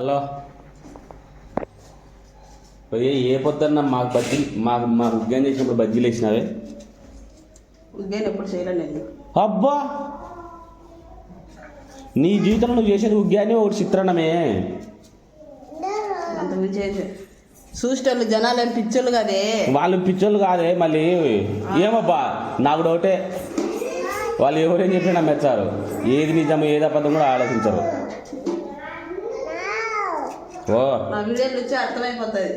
Hello. పోయి ఏ పొద్దున్న మాకు బజ్జీ మాకు మాకు ఉద్యోగం చేసినప్పుడు బజ్జీలు వేసినావే? నేను ఎప్పుడు చేయలేను నేను. అబ్బా! నీ జీవితంలో నువ్వు చేసేది ఉగ్గాని ఒకటి అంత ఏం చేయ- చూసేటోళ్ళు జనాలు ఏం పిచ్చోళ్ళు కదే? వాళ్ళు పిచ్చోళ్ళు కాదే మళ్ళీ. ఏమబ్బా? నాకు డౌటే. వాళ్ళు ఎవరేం చెప్పినా మెచ్చారు ఏది నిజం ఏది అబద్ధం కూడా ఆలోచించరు. ఓ నా వీడియోలు వచ్చి అర్థమైపోతుంది.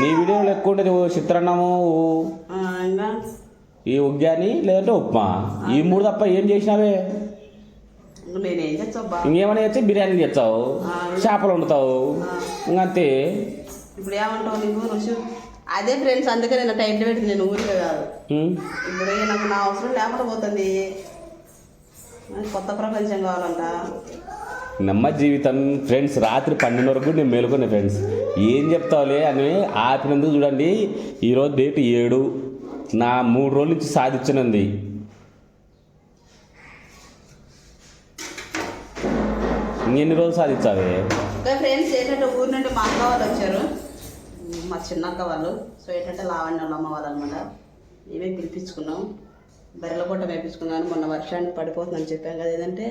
నీ వీడియోలో ఎక్కువ ఉంటుంది చిత్రాన్నము ఇంకా? ఈ ఉగ్గాని లేదంటే ఉప్మా. ఈ మూడు తప్ప ఏం చేసినావే? నేనేం ఇంకేమైనా చేస్తే బిర్యానీ చేస్తావు. చేపలు వండుతావు. ఇంకంతే. ఇప్పుడు ఏమంటావు నీకు రుచి అదే ఫ్రెండ్స్ అందుకే నేను టైంలో పెట్టింది నేను ఊరికే కాదు. ఇప్పుడు నాకు నా అవసరం లేకుండా పోతుంది కొత్త ప్రపంచం కావాలంట. నమ్మ జీవితం. ఫ్రెండ్స్ రాత్రి పన్నెండు వరకు నేను మేలుకునే ఫ్రెండ్స్ ఏం చెప్తావులే అని ఆపినందుకు చూడండి. ఈరోజు డేట్ ఏడు. నా మూడు రోజుల నుంచి సాధించినది. ఎన్ని రోజులు సాధించాలి ఫ్రెండ్స్ ఏంటంటే ఊరి నుండి మా అక్క వాళ్ళు వచ్చారు. మా చిన్నక్క వాళ్ళు. సో ఏంటంటే లావణ్య వాళ్ళ అమ్మ వాళ్ళు అనమాట మేమే పిలిపించుకున్నాం. బెర్రెల పూట వేపించుకున్నాను మొన్న వర్షానికి పడిపోతుందని చెప్పాం కదా. ఏదంటే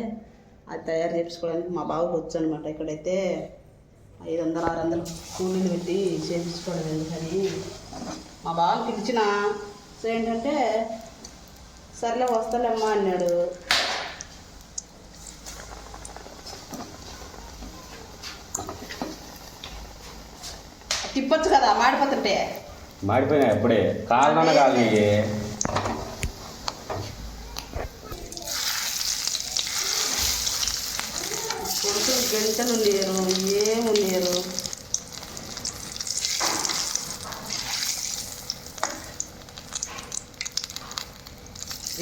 అది తయారు చేయించుకోవడానికి మా బావకు వచ్చు అనమాట ఇక్కడైతే ఐదు వందలు ఆరు వందలు కూలీలు పెట్టి చేయించుకోవడం ఎందుకని మా బావకి పిలిచిన సో ఏంటంటే సర్లే వస్తాలేమ్మా అన్నాడు. తిప్పొచ్చు కదా మాడిపోతుంటే. మాడిపోయినా ఎప్పుడే? కారణం కాదు నీకే కొడుకులు గంటలు లేరు ఏమి లేరు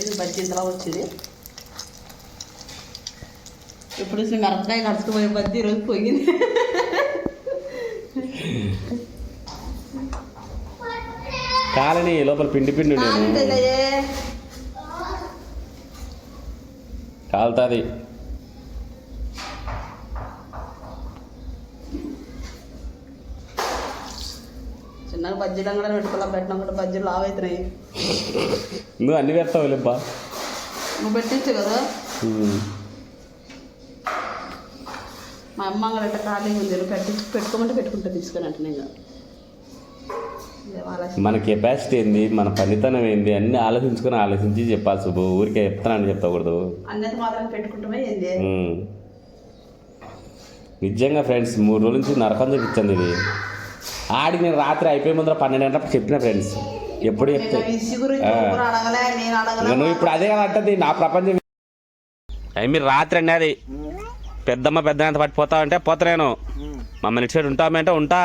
ఇది బజ్జీ ఇంతలా వచ్చింది? ఇప్పుడు చూసి మిరపకాయ కడుచుకుపోయే బజ్జీ ఈరోజు పోయింది. కాలని లోపల పిండి పిండి. కాలుతుంది. చిన్నగా బజ్జీలు అంగడి పెట్టుకోవాలి పెట్టినా కూడా బజ్జీలు లావ్ అవుతున్నాయి నువ్వు అన్ని పెడతావు లేబ్బా నువ్వు పెట్టించు కదా? మా అమ్మ అంగడి ఖాళీ ఉంది పెట్టి పెట్టుకోమంటే పెట్టుకుంటా తీసుకొని అంటే నేను మన కెపాసిటీ ఏంది? మన పనితనం ఏంది? అన్ని ఆలోచించుకొని ఆలోచించి చెప్పాలి సుబ్బు. ఊరికే చెప్తానని చెప్పకూడదు. నిజంగా ఫ్రెండ్స్ మూడు రోజుల నుంచి నరకం చూపించింది ఇది. ఆడికి నేను రాత్రి అయిపోయే ముందర పన్నెండు గంటలకు చెప్పిన ఫ్రెండ్స్. ఎప్పుడు చెప్తే. నువ్వు ఇప్పుడు అదే అంటది నా ప్రపంచం అవి మీరు రాత్రి అండి అది పెద్దమ్మ పెద్ద ఎంత పట్టిపోతావు అంటే పోతా నేను. మమ్మల్ని ఇటు సైడ్ ఉంటామంటే ఉంటా.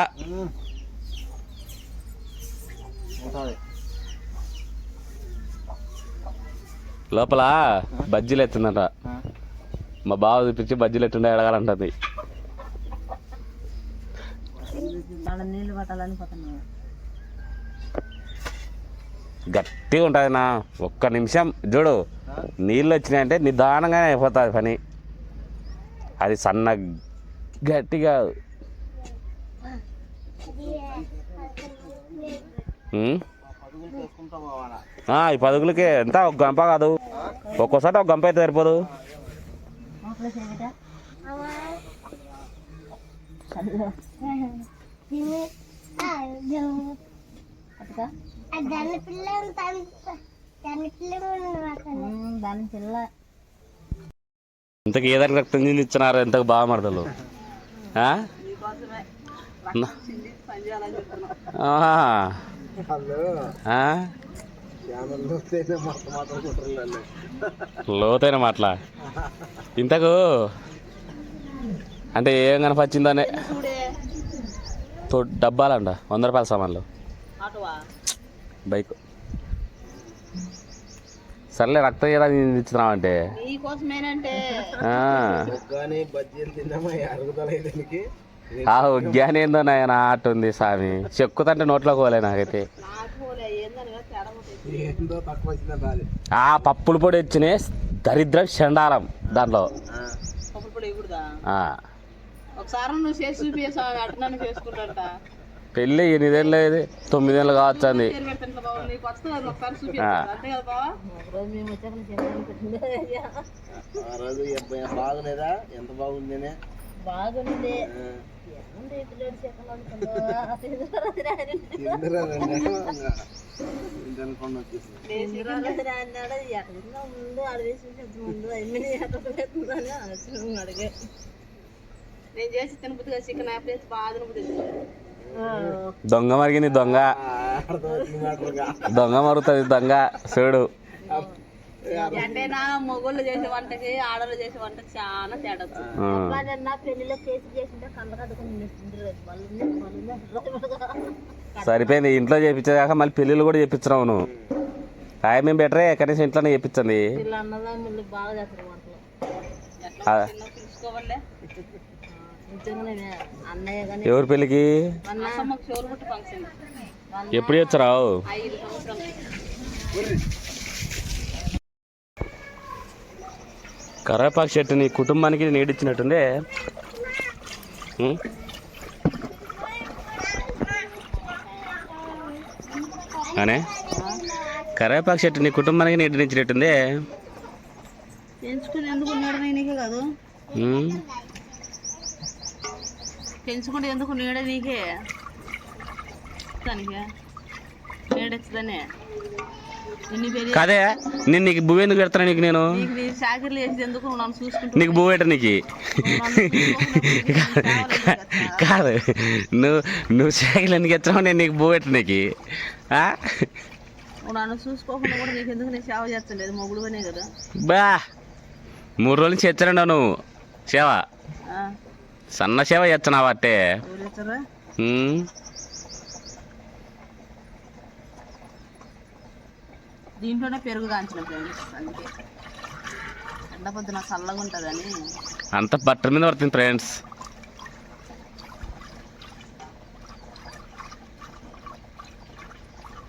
లోపల బజ్జీలు ఎత్తుందంట. మా బావ చూపించి బజ్జీలు ఎత్తుండే అడగాలంటది. నీళ్ళు పట్టాలని పోతున్నాను గట్టిగా ఉంటుంది నా ఒక్క నిమిషం చూడు. నీళ్ళు వచ్చినాయంటే నిదానంగానే అయిపోతుంది పని. అది సన్న గట్టిగా. ఈ పదుగులకి ఎంత? ఒక గంప కాదు. ఒక్కోసారి ఒక గంప అయితే సరిపోదు. దాని పిల్ల దాని పిల్ల. ఇంతకు ఏదైనా రక్తం చింది ఇచ్చినారు? ఎంతకు బాగా. ఆ? లోతైన మాటల ఇంతకు అంటే ఏం కనపచ్చిందనే తో డబ్బాలంట. వంద రూపాయల సామాన్లు. ఆటోవా? బైక్. సర్లే రక్తం నీ కోసమేనంటే ఆ. ఉగ్గాని ఏందో నాయన అట్టుంది స్వామి చెక్కుతంటే నోట్లోకి పోలే నాకైతే. ఆ పప్పుల పొడి వచ్చిన దరిద్రం చండాలం దాంట్లో పప్పులు పొడి ఇవ్వడుదా ఆ. ఒకసారి నువ్వు చేసి చూపించావు అట్లా చేసుకుంటాట పెళ్ళి ఎనిమిదేళ్ళు అయ్యేది తొమ్మిదేళ్ళు కావచ్చు అంది. పేరు పెడుతుంటా బాబు నీకు వస్తుంది అది ఒకసారి చూపించాలి అంతే కదా బావా? ఆ రోజు ఈ అబ్బాయి బాగునేదా ఎంత బాగుందేనే? బాగుంది. ముందు? అడిగేసి ముందు ఆలోచన అడిగే నేను చేసి చికెన్ బాగా తినబుద్ది దొంగ మరిగింది దొంగ. దొంగ మరుగుతుంది దొంగ. చూడు. అంటే నా మొగోళ్ళు చేసే వంటకి ఆడవాళ్ళు చేసే వంటకి చాలా తేడా సరిపోయింది. ఇంట్లో చేయించేదాకా మళ్ళీ పెళ్ళిళ్ళు కూడా చేయించినావు నువ్వు? టైం ఏం బెటరే కనీసం ఇంట్లోనే చేయించండి బాగా ఎవరి పెళ్ళికి? ఎప్పుడు చేస్తారావు? కరేపాకు చెట్టు నీ కుటుంబానికి నీడిచ్చినట్టుందే ఉం? అనే? కరేపాకు చెట్టు నీ కుటుంబానికి నీడిచ్చినట్టుందే పెంచుకుని ఎందుకు నీడ నీకే కాదు ఉం? పెంచుకుంటే ఎందుకు నీడ నీకే? దానికి నీడెచ్చదనే కాదే నేను నీకు భూ ఎందుకు పెడతాను నీకు నేను? నీకు నీ చాకరీలు చేసి ఎందుకు? నువ్వు నన్ను చూసుకుంటూ నీకు భూ పెట్ట నీకు. కాదు నువ్వు నువ్వు సైకిల్ ఎందుకు ఎత్తావు నేను నీకు భూ పెట్ట నీకు. నన్ను చూసుకోకుండా కూడా నీకు ఎందుకు నేను సేవ చేస్తలేదు? మొగుడు అనే కదా. బా మూడు రోజుల నుంచి ఎత్తరండి నువ్వు. సేవ. సన్న సేవ చేస్తున్నావు అట్టే. దీంట్లోనే పెరుగు కాంచిన ఫ్రెండ్స్ అందుకే. ఎండ పొద్దున చల్లగా ఉంటుందని. అంత బట్టర్ మీద పడుతుంది ఫ్రెండ్స్.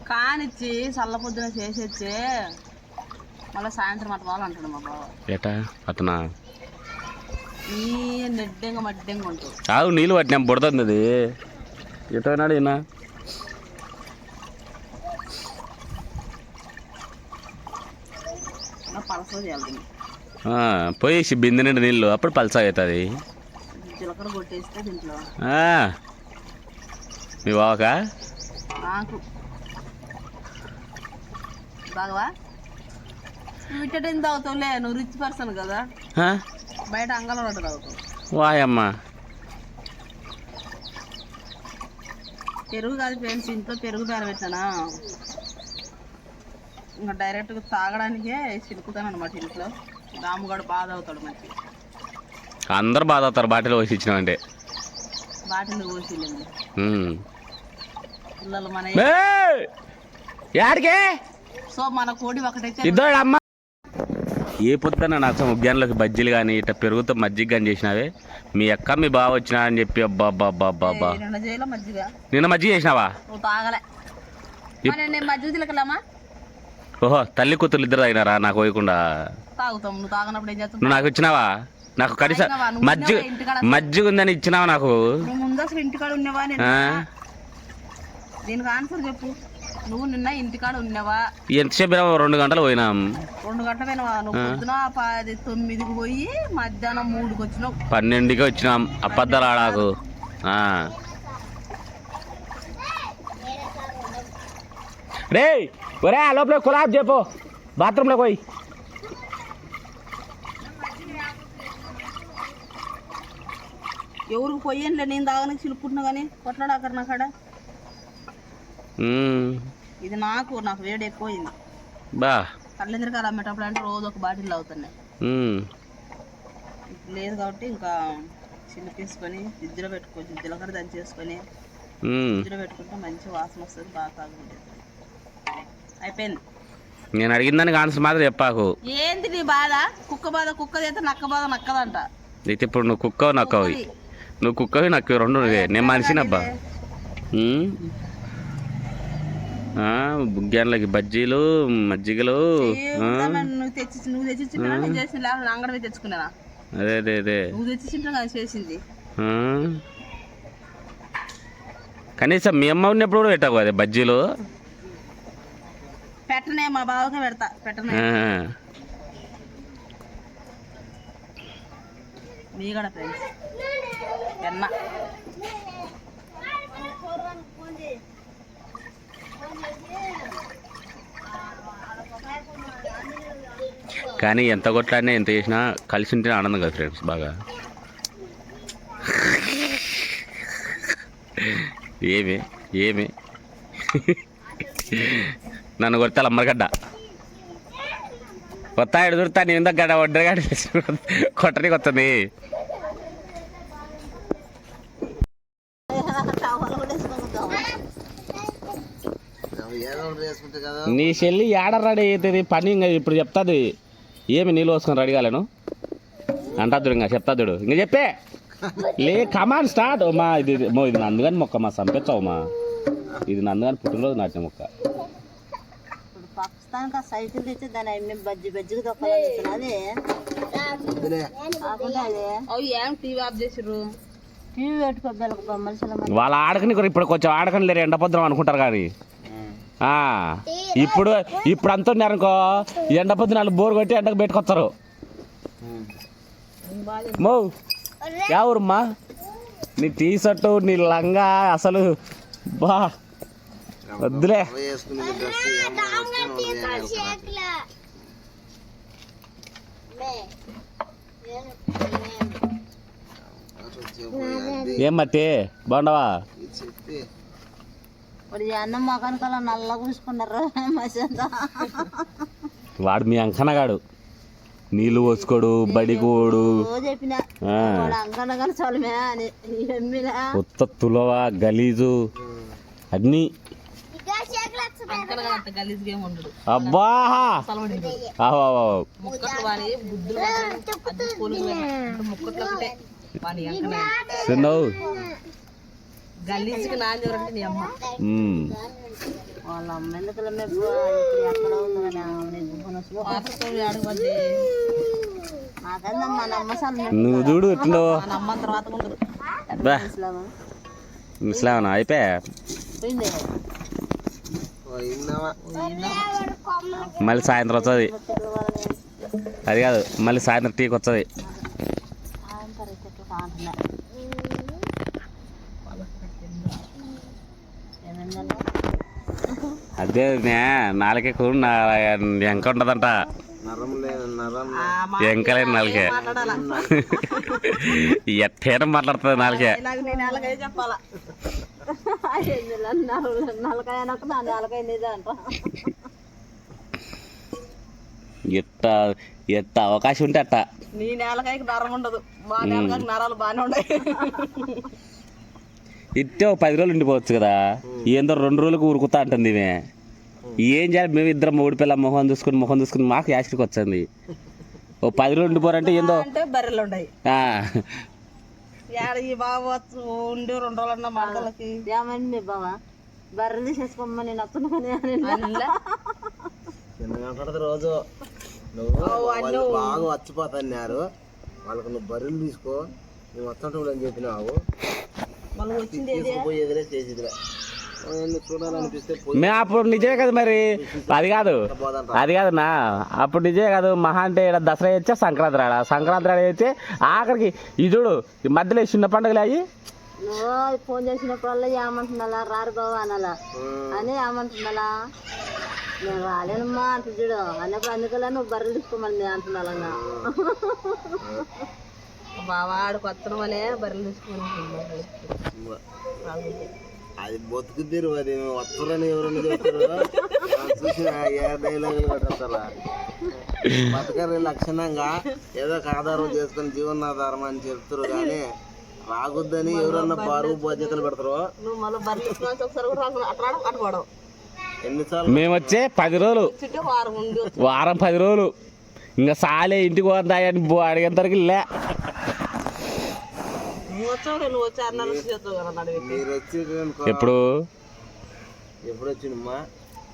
కానిచ్చి చల్ల పొద్దున చేసేచ్చే. మళ్ళీ సాయంత్రం అటు వాళ్ళు అంటాడు మా బావ. ఏటా? అతనా ఆవు నీళ్ళు పట్టినా బుడతుంది అది. ఎటో అయినాడు ఈయన? పోయేసి బిందె నిండు నీళ్ళు అప్పుడు పల్సా అవుతుంది. మీ బావకా? బాగవా నువ్వు తాగుతావులే? రిచ్ పర్సన్ కదా? బయట అంగళ పట్టు తాగుతావు వాయమ్మ పెరుగు కాదు ఫ్రెండ్స్ ఇంట్లో పెరుగు పెట్టానా? ఇంకా డైరెక్ట్గా తాగడానికే చిలుకుతాను అనమాట ఇంట్లో. రాముగాడు బాగా తాగుతాడు మంచి అందరు బాధ అవుతారు బాటిల్ పోసి ఇచ్చినామంటే బాటిల్ పోసిలేండి ఉమ్. పిల్లలు మన! యాడికే? సో మన కోడి ఒకటైతే ఇద్దరు అమ్మ. ఏ పొద్దున్న నాకు ముగ్గాన్లోకి బజ్జీలు కానీ ఇట్లా పెరుగుతో మజ్జిగ కానీ చేసినావే? మీ అక్క మీ బావ వచ్చినా అని చెప్పి అబ్బా అబ్బా అబ్బా అబ్బా అబ్బా. నిన్న మజ్జిగ. చేసినావా? ఓహో తల్లి కూతురు ఇద్దరు తాగినారా నాకు పోయకుండా. నువ్వు నాకు ఇచ్చినావా? నాకు కనీసం? నువ్వు మజ్జిగ? మజ్జిగ ఉందని ఇచ్చినావా నాకు? ఇంటికాడ చెప్పు. నువ్వు నిన్న ఇంటికాడ ఉన్నవా? ఎంతసేపు రెండు గంటలు పోయినాం. రెండు గంటల పోయినవా? నువ్వు పొద్దున పది తొమ్మిదికి పోయి మధ్యాహ్నం మూడుకి వచ్చినావు. పన్నెండుకి వచ్చినాం. అబద్ధాలు ఆడాకు. ఆ. రే ఒరే ఆ లోపల కులాబ్ చెప్పు. బాత్రూంలో పోయి. ఎవరికి పోయేనులే నేను తాగనికి చిలుపుకుంటున్నా కానీ కొట్లాడు అక్కడ నా కాడ. ఇది నాకు నాకు వేడి ఎక్కువైంది. బా. కళ్ళెందరికీ అలా అమ్మేటప్పుడు అంటే రోజు ఒక బాటిల్ అవుతున్నాయి లేదు కాబట్టి ఇంకా చిలుకేసుకొని ఫ్రిడ్జ్లో పెట్టుకోవచ్చు జీలకర్ర దంచేసుకొని ఉమ్. ఫ్రిడ్జ్లో పెట్టుకుంటే మంచి వాసన వస్తుంది బాగా తాగుతుంది అయిపోయింది. నేను అడిగిన దానికి ఆన్సర్ మాత్రం చెప్పాకు. ఏంది నీ బాధ? కుక్క బాధ కుక్క చేస్తే నక్క బాధ నక్కదంట. అయితే ఇప్పుడు నువ్వు కుక్కవు నక్కవి. నువ్వు కుక్కవి నక్కవి రెండు నేను మనిషినబ్బా. అంగడి పోయి తెచ్చుకున్నానా అదే అదే అదే. కనీసం మీ అమ్మ ఉన్నప్పుడు కూడా పెట్టావు కదా బజ్జీలు. పెట్టనే మా బావకే పెడతా పెట్టనే. మీ కూడా ఫ్రెండ్స్ ఎన్న కానీ ఎంత కొట్లాడినా ఎంత చేసినా కలిసి ఉంటే ఆనందం కదా ఫ్రెండ్స్ బాగా. ఏమి ఏమి. నన్ను కొడితే అమ్మరగడ్డ కొత్త ఎడు దొరుకుతా? నేను ఇందాక గడ్డ ఒకటి వేసుకుంటే కదా. నీ చెల్లి ఏడ రెడీ అవుతుంది పని ఇంకా ఇప్పుడు చెప్తాది. ఏమి నీళ్ళు పోసుకొని రెడీ కాలేను? అంటాదుడు ఇంకా చెప్తాదుడు ఇంకా చెప్పే. లే కమాన్ స్టార్ట్ మా ఇది ఇది- మో ఇది నందుగాని మొక్క మా సంపెచ్చావు మా. ఇది నందుగాని పుట్టినరోజు నాటిన మొక్క. ఇప్పుడు పాకిస్తాన్ ఆ సైకిల్ తెచ్చి బజ్జి బజ్జికి వాళ్ళ ఆడకని కూడా ఇప్పుడు కొంచెం ఆడకని లేరు ఎండపద్రం అనుకుంటారు కానీ. ఇప్పుడు ఇప్పుడు అంత ఉన్నారనుకో ఎండపద్దు నాలుగు బోరు కొట్టి ఎండకు పెట్టుకొస్తారు మో ఎవరమ్మా నీ టీ షర్టు నీ లంగా అసలు బా వద్దులే. ఏం మట్టి? బాగుండవా చెప్పి ఇప్పుడు అన్నం మొఖానికల్లా నల్లగా పూసుకున్నారు? మసంతా వాడు మీ అంకనగాడు నీళ్ళు పోసుకోడు బడికోడు ఓ చెప్పిన. ఆ, వాడు అంకనగా చలమే అని. ఎమ్మినా. ఉత్త తులవ గలీజు అన్నీ. అబ్బా! చిన్నవు గలీజ్కి నాది ఎవరంటే నీ అమ్మ. వాళ్ళ అమ్మ ఎందుకు ఎక్కడ నాకన్నా మన అమ్మ నువ్వు చూడు ఎట్లుండవు మన అమ్మ తర్వాత ఉండదు బా. ఇస్లామా? ముసలామనా అయిపోయా మళ్ళీ సాయంత్రం వస్తుంది. అది కాదు మళ్ళీ సాయంత్రం టీకి వస్తుంది అదే నే నాలుగే కూడా ఎంక నరం ఎంకలే నాలుగే ఎట్టేన మాట్లాడుతుంది నాలుగే ఎట్ట ఎట్ట అవకాశం ఉంటే అట్ట. నీ నేలకాయకి నరం ఉండదు. మా నేలకాయకి నరాలు బాగానే ఉన్నాయి ఇట్టే ఒక పది రోజులు ఉండిపోవచ్చు కదా. ఏందో రెండు రోజులకు ఊరుకుతా అంటుంది ఈమె. ఏం చేయాలి? మేము ఇద్దరం మూడు పిల్ల మొహం చూసుకుని మొహం చూసుకుని మాకు యాసిడ్కి వచ్చింది. ఓ పది రోజులు ఉండిపోరంటే ఏందో? అంటే బర్రెలు ఉన్నాయి. ఆ, ఏడ ఈ బాబు ఉండి రెండు రోజులన్నా బావ? నేను కానీ రోజు. నువ్వు బాగా వచ్చిపోతున్నారు. వాళ్ళకి నువ్వు బర్రెలు తీసుకో. నువ్వు వస్తుంటావు అని చెప్పినావు. వచ్చింది తీసుకుపోయేదిలే చేసేదిలే. మేము అప్పుడు నిజమే కదా మరి. అది కాదు. అది కాదన్నా అప్పుడు నిజమే కాదు. మహా అంటే ఈడ దసరా వచ్చే సంక్రాంతి రాడ? సంక్రాంతి రాడ వచ్చి ఆఖరికి ఈ చూడు ఈ మధ్యలో చిన్న పండుగలు అయ్యి. నువ్వు ఫోన్ చేసినప్పుడల్లా ఏమంటున్నా రారు బావ అనాలా? అని ఏమంటున్నా నేను రాలేనమ్మా అంటు చూడు అన్నప్పుడు అందుకలా నువ్వు బర్రెలు తీసుకోమని అంటున్నా బావా ఆడికి వత్తడం అనే బర్రెలు తీసుకుని అది బతుకుద్దరు అది వస్తారని ఎవరన్నా చెప్తారు? చూసిన ఏ పెట్టేస్తారా? బతకరి లక్షణంగా ఏదో ఒక ఆధారం చేసుకుని జీవనాధారం అని చెప్తారు కానీ రాగొద్దని ఎవరన్నా బరువు బాధ్యతలు పెడతారు. ఎన్నిసార్లు? మేము వచ్చే పది రోజులు. చుట్టూ వారం పది రోజులు. ఇంకా సాలే ఇంటికి పోతాయని అడిగేంతవరకు లే నువ్వు వచ్చావు నువ్వు వచ్చి అన్న నుంచి చేస్తావు కదా నడివి మీరు వచ్చి అనుకో, ఎప్పుడు? ఎప్పుడు వచ్చినమ్మా?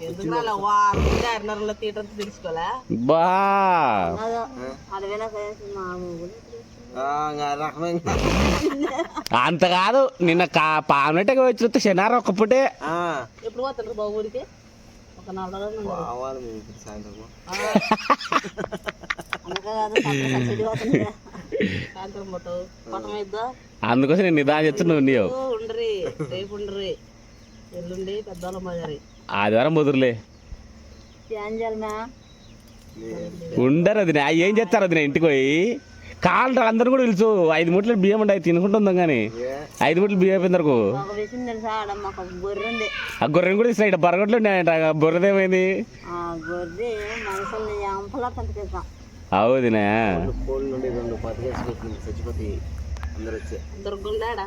ఎందుకు రాలే? వారం ఉండి అన్నరలో తీయటం తెలుసుకోలే బా! అడవినా మా ఆ, ఇంకా ఆ రకమైన అంత కాదు నిన్న కా పానటగా వచ్చిన శనారం ఒక్క పూటే ఆ, ఎప్పుడు పోతుండ్రు బాబు ఊరికి? సాయంత్రం. అందుకోసం నేను నిదానం చెప్తున్నా నువ్వు నీవు ఆదివారం ముదురులే ఉండరు అది ఏం చేస్తారు అది ఇంటికి పోయి? కాళ్ళు అందరూ కూడా పిలుచు. ఐదు మూటలు బియ్యం ఉండే తినుకుంటుందాం కానీ ఐదు మూటలు బియ్యం అయిపోయిన వరకు. గొర్రె ఉంది. ఆ గొర్రెని కూడా ఇస్తాయి బరగట్లు ఉన్నాయంట. బొర్రదేమైంది పెంచుకేసాం అవుదినా. వచ్చే దుర్గుండాడా?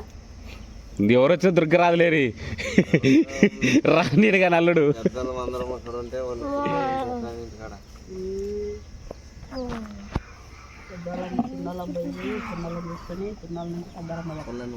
ఎవరు వచ్చిన దుర్గరాదులేరి రానీడుగా నల్లుడు. చిన్నోళ్ళని చూసుకొని చిన్నోళ్ళ నుంచి పెద్దవాళ్ళ మళ్ళీ పిల్లలు